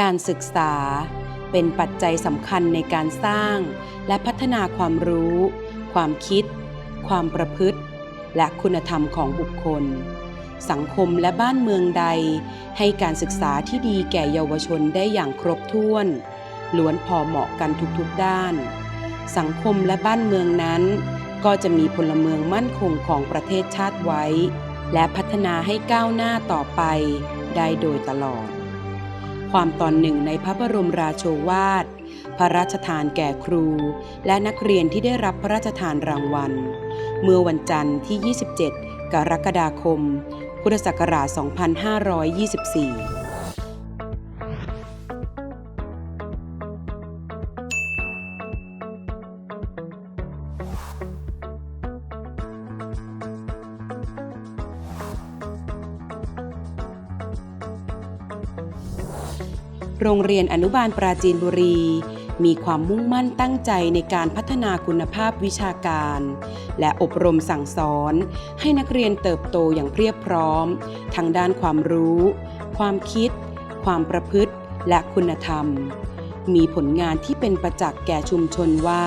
การศึกษา เป็นปัจจัยสำคัญในการสร้าง และพัฒนาความรู้ ความคิด ความประพฤติ และคุณธรรมของบุคคล สังคมและบ้านเมืองใด ให้การศึกษาที่ดีแก่เยาวชนได้อย่างครบถ้วน ล้วนพอเหมาะกันทุกๆด้าน สังคมและบ้านเมืองนั้น ก็จะมีพลเมืองมั่นคงของประเทศชาติไว้ และพัฒนาให้ก้าวหน้าต่อไปได้โดยตลอด ความตอนหนึ่งในพระบรมราโชวาท พระราชทานแก่ครู และนักเรียนที่ได้รับพระราชทานรางวัล เมื่อวันจันทร์ที่ 27 กรกฎาคม พุทธศักราช 2524 โรงเรียนอนุบาลปราจีนบุรี มีความมุ่งมั่นตั้งใจในการพัฒนาคุณภาพวิชาการ และอบรมสั่งสอน ให้นักเรียนเติบโตอย่างเพียบพร้อมทั้งด้านความรู้ ความคิด ความประพฤติ และคุณธรรม มีผลงานที่เป็นประจักษ์แก่ชุมชนว่า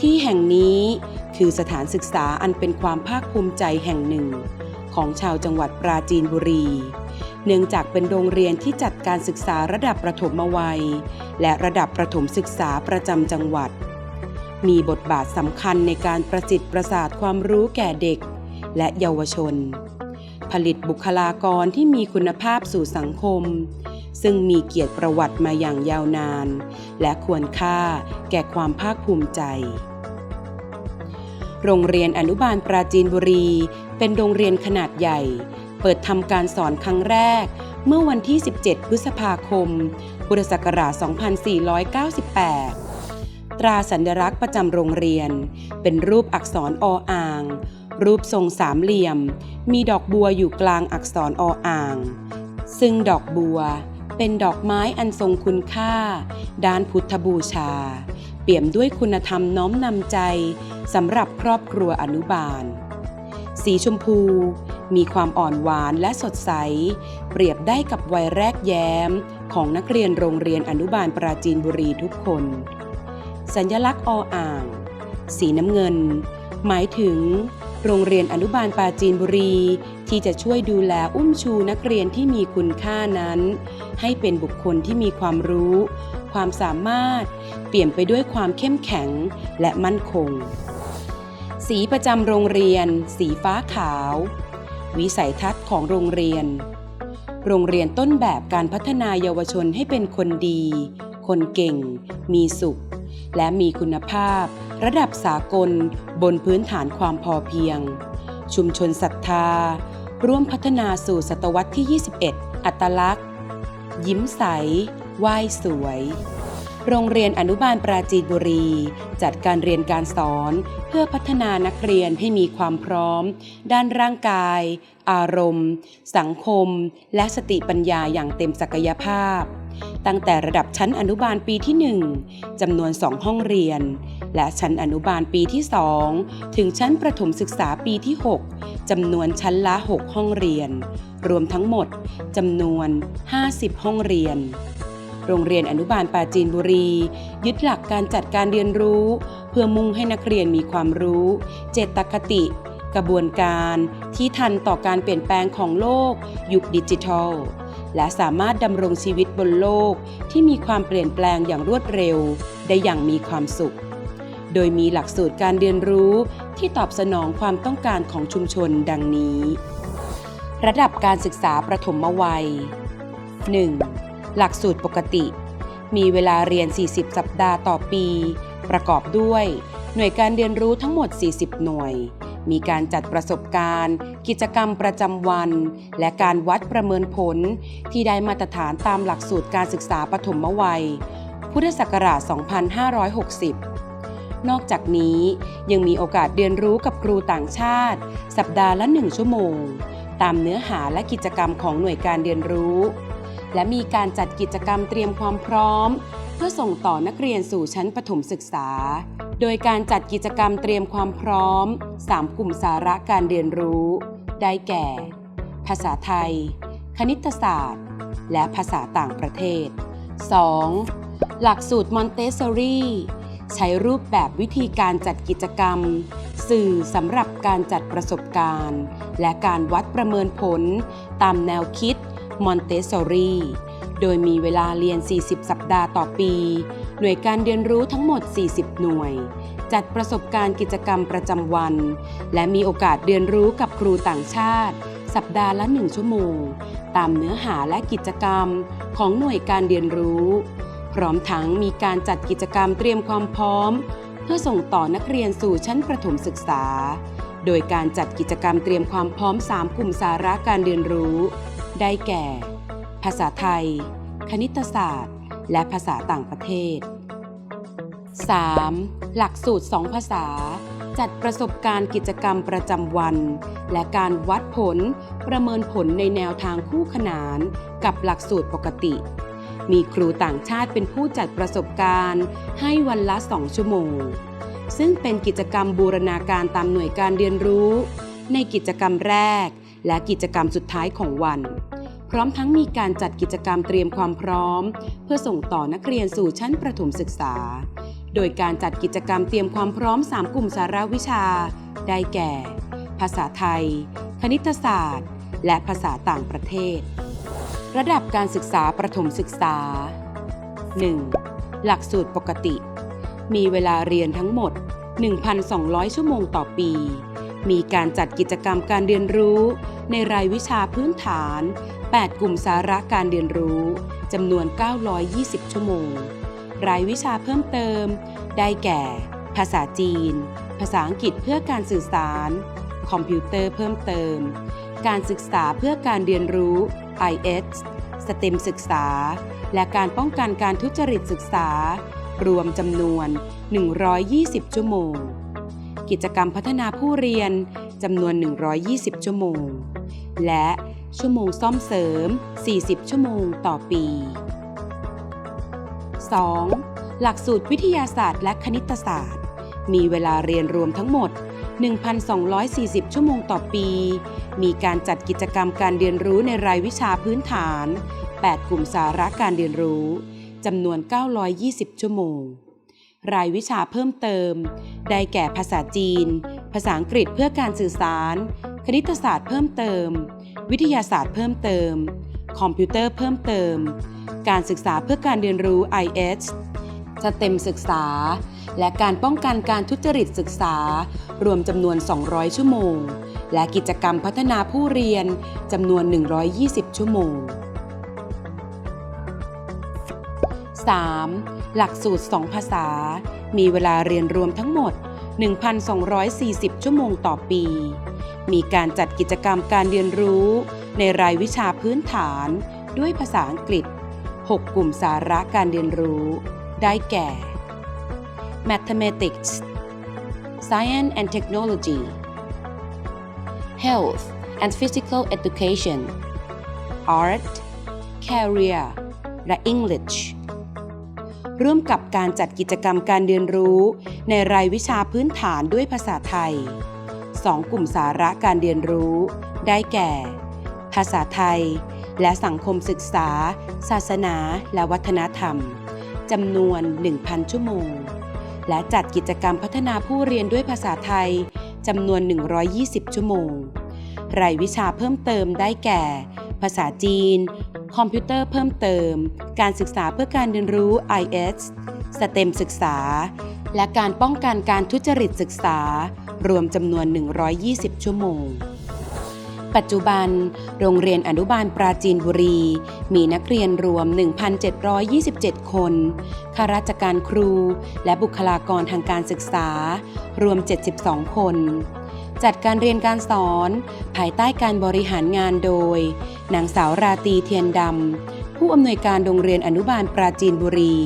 ที่แห่งนี้คือสถานศึกษาอันเป็นความภาคภูมิใจแห่งหนึ่ง ของชาวจังหวัดปราจีนบุรี เนื่องจากเป็นโรงเรียนที่จัดการศึกษาระดับประถมวัย และระดับประถมศึกษาประจำจังหวัด มีบทบาทสำคัญในการประจิตประสาทความรู้แก่เด็ก และเยาวชน ผลิตบุคลากรที่มีคุณภาพสู่สังคม ซึ่งมีเกียรติประวัติมาอย่างยาวนาน และควรค่าแก่ความภาคภูมิใจโรงเรียนอนุบาลปราจีนบุรี เป็นโรงเรียนขนาดใหญ่ เปิดทำการสอนครั้งแรก เมื่อวันที่ 17 พฤษภาคม พุทธศักราช 2498 ตราสัญลักษณ์ประจำโรงเรียน เป็นรูปอักษรออ่าง รูปทรงสามเหลี่ยม มีดอกบัวอยู่กลางอักษรออ่าง ซึ่งดอกบัวเป็นดอกไม้อันทรงคุณค่า ด้านพุทธบูชา เปี่ยมด้วยคุณธรรมน้อมนำใจสำหรับครอบครัวอนุบาล สีชมพู มีความอ่อนหวานและสดใส เปรียบได้กับวัยแรกแย้ม ของนักเรียนโรงเรียนอนุบาลปราจีนบุรีทุกคน สัญลักษณ์ออ่าง สีน้ำเงิน หมายถึง โรงเรียนอนุบาลปราจีนบุรี ที่จะช่วยดูแลอุ้มชูนักเรียนที่มีคุณค่านั้น ให้เป็นบุคคลที่มีความรู้ ความสามารถ เปี่ยมไปด้วยความเข้มแข็งและมั่นคงสีประจำโรงเรียน สีฟ้าขาว วิสัยทัศน์ของโรงเรียน โรงเรียนต้นแบบการพัฒนาเยาวชนให้เป็นคนดี คนเก่ง มีสุข และมีคุณภาพ ระดับสากลบนพื้นฐานความพอเพียง ชุมชนศรัทธา ร่วมพัฒนาสู่ศตวรรษที่ 21 อัตลักษณ์ ยิ้มใสไหว้สวย โรงเรียนอนุบาลปราจีนบุรี จัดการเรียนการสอน เพื่อพัฒนานักเรียนให้มีความพร้อม ด้านร่างกาย อารมณ์ สังคม และสติปัญญาอย่างเต็มศักยภาพ ตั้งแต่ระดับชั้นอนุบาลปีที่ 1จำนวน 2 ห้องเรียน และชั้นอนุบาลปีที่ 2 ถึงชั้นประถมศึกษาปีที่ 6จำนวนชั้นละ 6 ห้องเรียน รวมทั้งหมดจำนวน 50 ห้องเรียน โรงเรียนอนุบาลปราจีนบุรี ยึดหลักการจัดการเรียนรู้ เพื่อมุ่งให้นักเรียนมีความรู้ เจตคติ กระบวนการที่ทันต่อการเปลี่ยนแปลงของโลก ยุคดิจิทัล และสามารถดำรงชีวิตบนโลกที่มีความเปลี่ยนแปลงอย่างรวดเร็ว ได้อย่างมีความสุข โดยมีหลักสูตรการเรียนรู้ที่ตอบสนองความต้องการของชุมชนดังนี้ ระดับการศึกษาประถมวัย 1. หลักสูตรปกติ มีเวลาเรียน 40 สัปดาห์ต่อปี ประกอบด้วย หน่วยการเรียนรู้ทั้งหมด 40 หน่วย มีการจัดประสบการณ์ กิจกรรมประจำวัน และการวัดประเมินผล ที่ได้มาตรฐานตามหลักสูตรการศึกษาปฐมวัย พุทธศักราช 2560นอกจากนี้ยังมีโอกาสเรียนรู้กับครูต่างชาติ สัปดาห์ละ1ชั่วโมง ตามเนื้อหาและกิจกรรมของหน่วยการเรียนรู้ และมีการจัดกิจกรรมเตรียมความพร้อม เพื่อส่งต่อนักเรียนสู่ชั้นประถมศึกษา โดยการจัดกิจกรรมเตรียมความพร้อม 3 กลุ่มสาระการเรียนรู้ ได้แก่ ภาษาไทย คณิตศาสตร์ และภาษาต่างประเทศ 2. หลักสูตรมอนเตสซอรีใช้รูปแบบวิธีการจัดกิจกรรม สื่อสำหรับการจัดประสบการณ์ และการวัดประเมินผล ตามแนวคิด มอนเตสซอรีโดยมีเวลาเรียน 40 สัปดาห์ต่อปี หน่วยการเรียนรู้ทั้งหมด 40 หน่วย จัดประสบการณ์กิจกรรมประจำวัน และมีโอกาสเรียนรู้กับครูต่างชาติ สัปดาห์ละ 1 ชั่วโมง ตามเนื้อหาและกิจกรรมของหน่วยการเรียนรู้ พร้อมทั้งมีการจัดกิจกรรมเตรียมความพร้อม เพื่อส่งต่อนักเรียนสู่ชั้นประถมศึกษา โดยการจัดกิจกรรมเตรียมความพร้อม 3 กลุ่มสาระการเรียนรู้ ได้แก่ ภาษาไทย คณิตศาสตร์ และภาษาต่างประเทศ 3. หลักสูตร 2 ภาษา จัดประสบการณ์กิจกรรมประจำวัน และการวัดผลประเมินผลในแนวทางคู่ขนานกับหลักสูตรปกติ มีครูต่างชาติเป็นผู้จัดประสบการณ์ ให้วันละ 2 ชั่วโมง ซึ่งเป็นกิจกรรมบูรณาการตามหน่วยการเรียนรู้ ในกิจกรรมแรก และกิจกรรมสุดท้ายของวัน พร้อมทั้งมีการจัดกิจกรรมเตรียมความพร้อม เพื่อส่งต่อนักเรียนสู่ชั้นประถมศึกษา โดยการจัดกิจกรรมเตรียมความพร้อม 3 กลุ่มสาระวิชา ได้แก่ ภาษาไทย คณิตศาสตร์ และภาษาต่างประเทศ ระดับการศึกษาประถมศึกษา 1. หลักสูตรปกติ มีเวลาเรียนทั้งหมด 1,200 ชั่วโมงต่อปี มีการจัดกิจกรรมการเรียนรู้ในรายวิชาพื้นฐาน 8 กลุ่มสาระการเรียนรู้จำนวน 920 ชั่วโมง รายวิชาเพิ่มเติม ได้แก่ ภาษาจีน ภาษาอังกฤษเพื่อการสื่อสาร คอมพิวเตอร์เพิ่มเติม การศึกษาเพื่อการเรียนรู้ IS สเต็มศึกษา และการป้องกันการทุจริตศึกษา รวมจำนวน 120 ชั่วโมง กิจกรรมพัฒนาผู้เรียนจำนวน 120 ชั่วโมง และ ชั่วโมงซ่อมเสริม 40 ชั่วโมงต่อปี 2. หลักสูตรวิทยาศาสตร์และคณิตศาสตร์ มีเวลาเรียนรวมทั้งหมด 1,240 ชั่วโมงต่อปี มีการจัดกิจกรรมการเรียนรู้ในรายวิชาพื้นฐาน 8 กลุ่มสาระการเรียนรู้จำนวน 920 ชั่วโมง รายวิชาเพิ่มเติม ได้แก่ภาษาจีน ภาษาอังกฤษเพื่อการสื่อสาร คณิตศาสตร์เพิ่มเติม วิทยาศาสตร์เพิ่มเติม คอมพิวเตอร์เพิ่มเติม การศึกษาเพื่อการเรียนรู้ IS สเต็มศึกษา และการป้องกันการทุจริตศึกษา รวมจำนวน 200 ชั่วโมง และกิจกรรมพัฒนาผู้เรียนจำนวน 120 ชั่วโมง 3. หลักสูตร 2 ภาษา มีเวลาเรียนรวมทั้งหมด 1,240 ชั่วโมงต่อปี มีการจัดกิจกรรมการเรียนรู้ ในรายวิชาพื้นฐาน ด้วยภาษาอังกฤษ 6 กลุ่มสาระการเรียนรู้ ได้แก่ Mathematics Science and Technology Health and Physical Education Art Career และ English ร่วมกับการจัดกิจกรรมการเรียนรู้ ในรายวิชาพื้นฐานด้วยภาษาไทย 2 กลุ่มสาระการเรียนรู้ ได้แก่ ภาษาไทย และสังคมศึกษา ศาสนา และวัฒนธรรมจำนวน 1,000 ชั่วโมง และจัดกิจกรรมพัฒนาผู้เรียนด้วยภาษาไทยจำนวน 120 ชั่วโมง รายวิชาเพิ่มเติมได้แก่ ภาษาจีน คอมพิวเตอร์เพิ่มเติม การศึกษาเพื่อการเรียนรู้ IS สเต็มศึกษา และการป้องกันการทุจริตศึกษา รวมจำนวน 120 ชั่วโมง ปัจจุบัน โรงเรียนอนุบาลปราจีนบุรี มีนักเรียนรวม 1,727 คนข้าราชการครู และบุคลากรทางการศึกษา รวม 72 คนจัดการเรียนการสอน ภายใต้การบริหารงานโดยนางสาวราตีเทียนดำ ผู้อำนวยการโรงเรียนอนุบาลปราจีนบุรี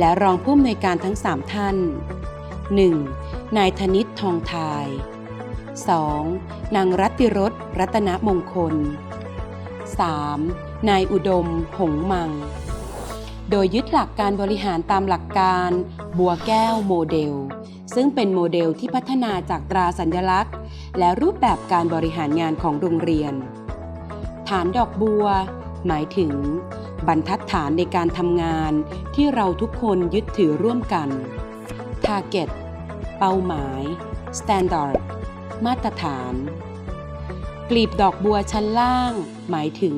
และรองผู้อำนวยการทั้ง 3 ท่าน 1. นายธนิตทองทาย 2. นางรัติรสรัตนมงคล 3. นายอุดม หงมัง โดยยึดหลักการบริหารตามหลักการ บัวแก้วโมเดล ซึ่งเป็นโมเดลที่พัฒนาจากตราสัญลักษณ์ และรูปแบบการบริหารงานของโรงเรียน ฐานดอกบัว หมายถึง บรรทัดฐานในการทำงานที่เราทุกคนยึดถือร่วมกัน Target เป้าหมาย Standard มาตรฐาน กลีบดอกบัวชั้นล่าง หมายถึง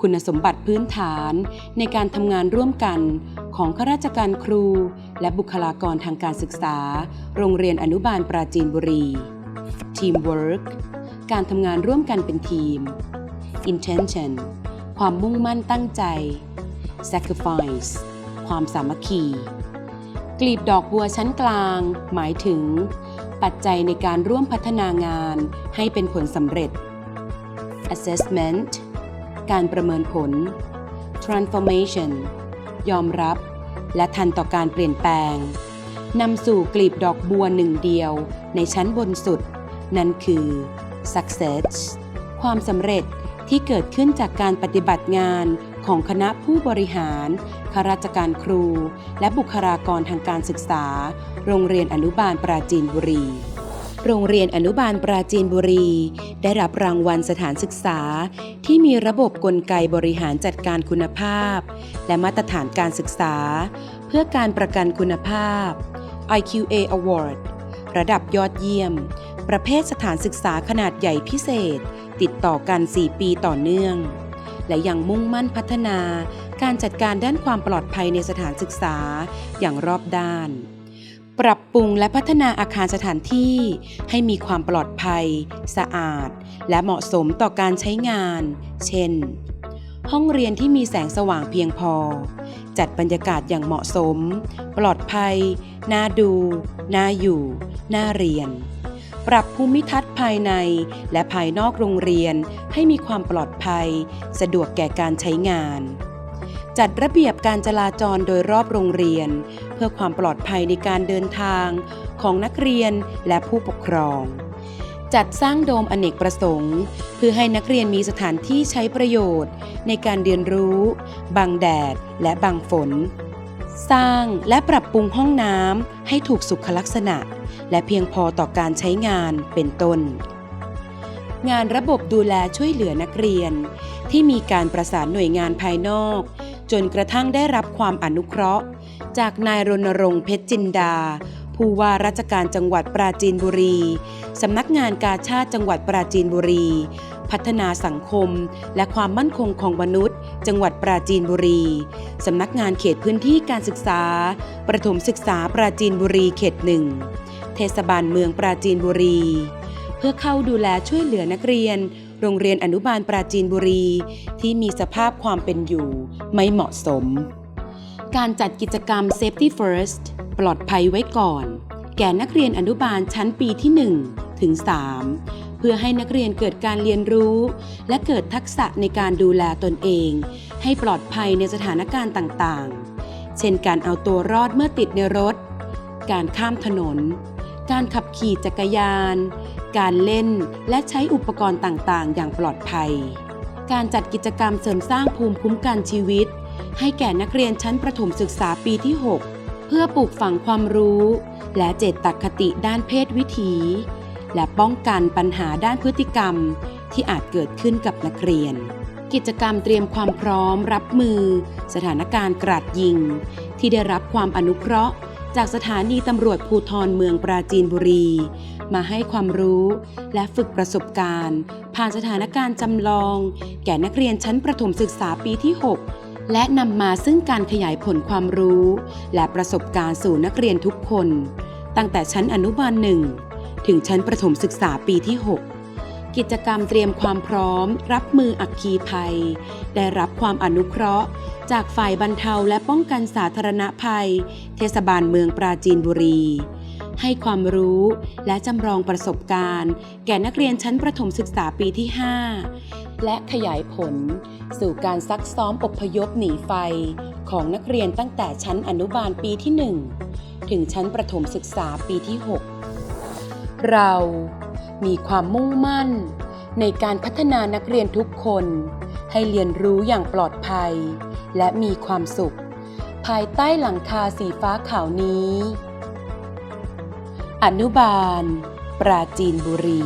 คุณสมบัติพื้นฐานในการทำงานร่วมกันของข้าราชการครู และบุคลากรทางการศึกษา โรงเรียนอนุบาลปราจีนบุรี Teamwork การทำงานร่วมกันเป็นทีม Intention ความมุ่งมั่นตั้งใจ Sacrifice ความสามัคคี กลีบดอกบัวชั้นกลาง หมายถึง ปัจจัยในการร่วมพัฒนางานให้เป็นผลสำเร็จ Assessment การประเมินผล Transformation ยอมรับ และทันต่อการเปลี่ยนแปลงนำสู่กลีบดอกบัวหนึ่งเดียวในชั้นบนสุด นั่นคือ Success ความสำเร็จ ที่เกิดขึ้นจากการปฏิบัติงานของคณะผู้บริหารข้าราชการครู และบุคลากรทางการศึกษา โรงเรียนอนุบาลปราจีนบุรี โรงเรียนอนุบาลปราจีนบุรี ได้รับรางวัลสถานศึกษา ที่มีระบบกลไกบริหารจัดการคุณภาพ และมาตรฐานการศึกษา เพื่อการประกันคุณภาพ IQA Award ระดับยอดเยี่ยม ประเภทสถานศึกษาขนาดใหญ่พิเศษ ติดต่อกัน 4 ปีต่อเนื่อง และยังมุ่งมั่นพัฒนาการจัดการด้านความปลอดภัยในสถานศึกษาอย่างรอบด้าน ปรับปรุงและพัฒนาอาคารสถานที่ให้มีความปลอดภัย สะอาด และเหมาะสมต่อการใช้งาน เช่น ห้องเรียนที่มีแสงสว่างเพียงพอ จัดบรรยากาศอย่างเหมาะสม ปลอดภัย น่าดู น่าอยู่ น่าเรียน ปรับภูมิทัศน์ ภายในและภายนอกโรงเรียนให้มีความปลอดภัย สะดวกแก่การใช้งาน จัดระเบียบการจราจรโดยรอบโรงเรียน เพื่อความปลอดภัยในการเดินทางของนักเรียนและผู้ปกครอง จัดสร้างโดมอเนกประสงค์ เพื่อให้นักเรียนมีสถานที่ใช้ประโยชน์ ในการเรียนรู้ บังแดด และบังฝน สร้างและปรับปรุงห้องน้ำให้ถูกสุขลักษณะ และเพียงพอต่อการใช้งานเป็นต้น งานระบบดูแลช่วยเหลือนักเรียน ที่มีการประสานหน่วยงานภายนอก จนกระทั่งได้รับความอนุเคราะห์ จากนายรณรงค์เพชรจินดา ผู้ว่าราชการจังหวัดปราจีนบุรี สำนักงานกาชาติจังหวัดปราจีนบุรี พัฒนาสังคม และความมั่นคงของมนุษย์ จังหวัดปราจีนบุรี สำนักงานเขตพื้นที่การศึกษา ประถมศึกษาปราจีนบุรีเขตหนึ่ง เทศบาลเมืองปราจีนบุรี เพื่อเข้าดูแลช่วยเหลือนักเรียน โรงเรียนอนุบาลปราจีนบุรี ที่มีสภาพความเป็นอยู่ไม่เหมาะสม การจัดกิจกรรม Safety First ปลอดภัยไว้ก่อน แก่นักเรียนอนุบาลชั้นปีที่ 1 ถึง 3 เพื่อให้นักเรียนเกิดการเรียนรู้ และเกิดทักษะในการดูแลตนเอง ให้ปลอดภัยในสถานการณ์ต่างๆ เช่นการเอาตัวรอดเมื่อติดในรถ การข้ามถนน การขับขี่จักรยาน การเล่นและใช้อุปกรณ์ต่างๆ อย่างปลอดภัย การจัดกิจกรรมเสริมสร้างภูมิคุ้มกันชีวิต ให้แก่นักเรียนชั้นประถมศึกษาปีที่ 6 เพื่อปลูกฝังความรู้ และเจตคติด้านเพศวิถี และป้องกันปัญหาด้านพฤติกรรม ที่อาจเกิดขึ้นกับนักเรียน กิจกรรมเตรียมความพร้อมรับมือ สถานการณ์กราดยิง ที่ได้รับความอนุเคราะห์ จากสถานีตำรวจภูธรเมืองปราจีนบุรี มาให้ความรู้และฝึกประสบการณ์ ผ่านสถานการณ์จำลอง แก่นักเรียนชั้นประถมศึกษาปีที่ 6 และนำมาซึ่งการขยายผลความรู้ และประสบการณ์สู่นักเรียนทุกคน ตั้งแต่ชั้นอนุบาลหนึ่งถึงชั้นประถมศึกษาปีที่ 6 กิจกรรมเตรียมความพร้อม รับมืออัคคีภัย ได้รับความอนุเคราะห์ จากฝ่ายบรรเทาและป้องกันสาธารณภัย เทศบาลเมืองปราจีนบุรี ให้ความรู้และจำลองประสบการณ์ แก่นักเรียนชั้นประถมศึกษาปีที่ 5 และขยายผล สู่การซักซ้อมอพยพหนีไฟ ของนักเรียนตั้งแต่ชั้นอนุบาลปีที่ 1 ถึงชั้นประถมศึกษาปีที่ 6 เรามีความมุ่งมั่น ในการพัฒนานักเรียนทุกคน ให้เรียนรู้อย่างปลอดภัย และมีความสุข ภายใต้หลังคาสีฟ้าขาวนี้ อนุบาล ปราจีนบุรี